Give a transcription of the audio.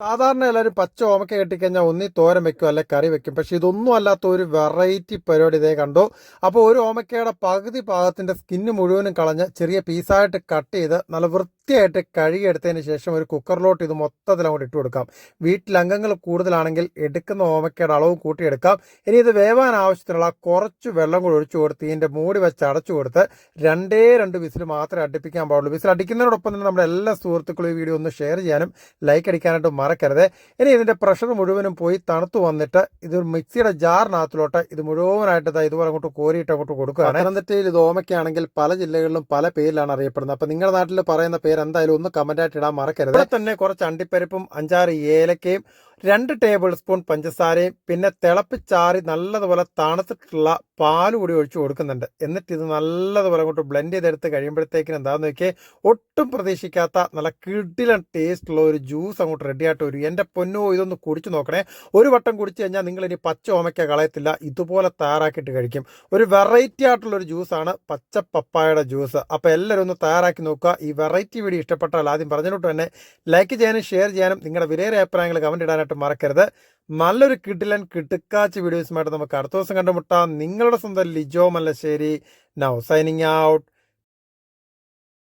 സാധാരണ എല്ലാവരും പച്ച ഓമക്ക കെട്ടിക്കഴിഞ്ഞാൽ ഒന്നി തോരൻ വെക്കും അല്ലെ കറി വെക്കും. പക്ഷെ ഇതൊന്നും അല്ലാത്ത ഒരു വെറൈറ്റി പരിപാടി ഇതേ കണ്ടു. അപ്പോൾ ഒരു ഓമക്കയുടെ പകുതി ഭാഗത്തിന്റെ സ്കിന്ന് മുഴുവനും കളഞ്ഞ് ചെറിയ പീസായിട്ട് കട്ട് ചെയ്ത് നല്ല വൃത്തിയായിട്ട് കഴുകിയെടുത്തതിന് ശേഷം ഒരു കുക്കറിലോട്ട് ഇത് മൊത്തത്തിൽ അങ്ങോട്ട് ഇട്ട് കൊടുക്കാം. വീട്ടിൽ അംഗങ്ങൾ കൂടുതലാണെങ്കിൽ എടുക്കുന്ന ഓമക്കയുടെ അളവ് കൂട്ടിയെടുക്കാം. ഇനി ഇത് വേവാൻ ആവശ്യത്തിനുള്ള കുറച്ച് വെള്ളം കൂടി ഒഴിച്ചു കൊടുത്ത് ഇതിന്റെ മൂടി വെച്ച് അടച്ചു കൊടുത്ത് രണ്ടേ രണ്ട് വിസിൽ മാത്രമേ അടുപ്പിക്കാൻ പാടുള്ളൂ. വിസിൽ അടിക്കുന്നതിനോടൊപ്പം തന്നെ നമ്മുടെ എല്ലാ സുഹൃത്തുക്കളും ഈ വീഡിയോ ഒന്ന് ഷെയർ ചെയ്യാനും ലൈക്ക് അടിക്കാനായിട്ട് മറക്കരുത്. ഇനി ഇതിന്റെ പ്രഷർ മുഴുവനും പോയി തണുത്തു വന്നിട്ട് ഇത് മിക്സിയുടെ ജാറിനകത്തിലോട്ട് ഇത് മുഴുവനായിട്ട് ഇതുപോലെ അങ്ങോട്ട് കോരിയിട്ട് അങ്ങോട്ട് കൊടുക്കുകയാണ്. പത്തനംതിട്ടയിൽ ഇത് ഓമയ്ക്കാണെങ്കിൽ പല ജില്ലകളിലും പല പേരിലാണ് അറിയപ്പെടുന്നത്. അപ്പോൾ നിങ്ങളുടെ നാട്ടിൽ പറയുന്ന പേര് എന്തായാലും ഒന്ന് കമന്റ് ആയിട്ട് ഇടാൻ മറക്കരുത്. തന്നെ കുറച്ച് അണ്ടിപ്പരിപ്പും അഞ്ചാറ് ഏലക്കയും രണ്ട് ടേബിൾ സ്പൂൺ പഞ്ചസാരയും പിന്നെ തിളപ്പിച്ചാറി നല്ലതുപോലെ തണുത്തിട്ടുള്ള പാൽ കൂടി ഒഴിച്ചു കൊടുക്കുന്നുണ്ട്. എന്നിട്ട് ഇത് നല്ലതുപോലെ അങ്ങോട്ട് ബ്ലെൻഡ് ചെയ്തെടുത്ത് കഴിയുമ്പോഴത്തേക്കിനും എന്താണെന്ന് നോക്കിയേ ഒട്ടും പ്രതീക്ഷിക്കാത്ത നല്ല കിടിലൻ ടേസ്റ്റ് ഉള്ള ഒരു ജ്യൂസ് അങ്ങോട്ട് റെഡിയായിട്ട് വരും. എന്റെ പൊന്നോ ഇതൊന്ന് കുടിച്ചു നോക്കണേ. ഒരു വട്ടം കുടിച്ചു കഴിഞ്ഞാൽ നിങ്ങൾ ഇനി പച്ച ഓമയ്ക്ക കളയത്തില്ല ഇതുപോലെ തയ്യാറാക്കിയിട്ട് കഴിക്കും. ഒരു വെറൈറ്റി ആയിട്ടുള്ള ഒരു ജ്യൂസാണ് പച്ച പപ്പായയുടെ ജ്യൂസ് അപ്പോൾ എല്ലാവരും ഒന്ന് തയ്യാറാക്കി നോക്കുക. ഈ വെറൈറ്റി വീഡിയോ ഇഷ്ടപ്പെട്ടാൽ ആദ്യം പറഞ്ഞിട്ട് തന്നെ ലൈക്ക് ചെയ്യാനും ഷെയർ ചെയ്യാനും നിങ്ങളുടെ വിലയേറെ അഭിപ്രായങ്ങൾ കമന്റ് ഇടാനായിട്ട് മറക്കരുത്. നല്ലൊരു കിടിലൻ കിട്ടുക്കാച്ച് വീഡിയോസുമായിട്ട് നമുക്ക് അടുത്ത ദിവസം കണ്ടുമുട്ടാം. നിങ്ങളുടെ സ്വന്തം Lijo Mallassery. Now signing out